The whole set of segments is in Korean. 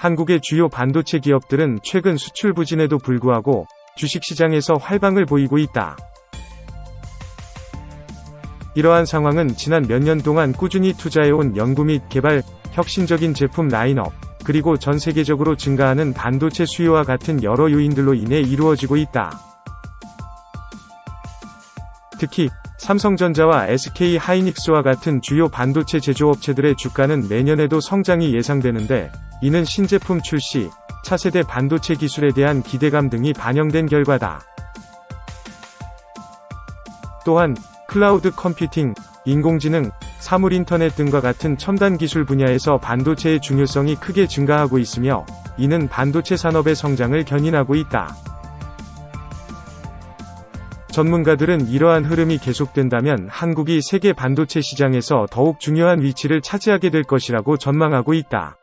한국의 주요 반도체 기업들은 최근 수출 부진에도 불구하고 주식시장에서 활방을 보이고 있다. 이러한 상황은 지난 몇 년 동안 꾸준히 투자해온 연구 및 개발, 혁신적인 제품 라인업, 그리고 전 세계적으로 증가하는 반도체 수요와 같은 여러 요인들로 인해 이루어지고 있다. 특히 삼성전자와 SK 하이닉스와 같은 주요 반도체 제조업체들의 주가는 내년에도 성장이 예상되는데 이는 신제품 출시, 차세대 반도체 기술에 대한 기대감 등이 반영된 결과다. 또한 클라우드 컴퓨팅, 인공지능, 사물 인터넷 등과 같은 첨단 기술 분야에서 반도체의 중요성이 크게 증가하고 있으며 이는 반도체 산업의 성장을 견인하고 있다. 전문가들은 이러한 흐름이 계속된다면 한국이 세계 반도체 시장에서 더욱 중요한 위치를 차지하게 될 것이라고 전망하고 있다.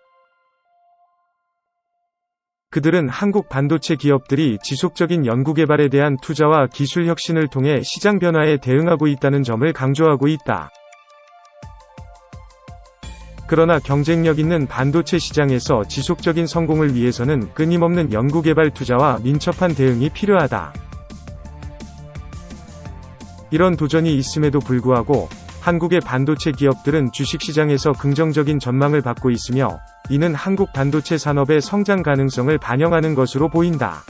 그들은 한국 반도체 기업들이 지속적인 연구개발에 대한 투자와 기술 혁신을 통해 시장 변화에 대응하고 있다는 점을 강조하고 있다. 그러나 경쟁력 있는 반도체 시장에서 지속적인 성공을 위해서는 끊임없는 연구개발 투자와 민첩한 대응이 필요하다. 이런 도전이 있음에도 불구하고 한국의 반도체 기업들은 주식시장에서 긍정적인 전망을 받고 있으며 이는 한국 반도체 산업의 성장 가능성을 반영하는 것으로 보인다.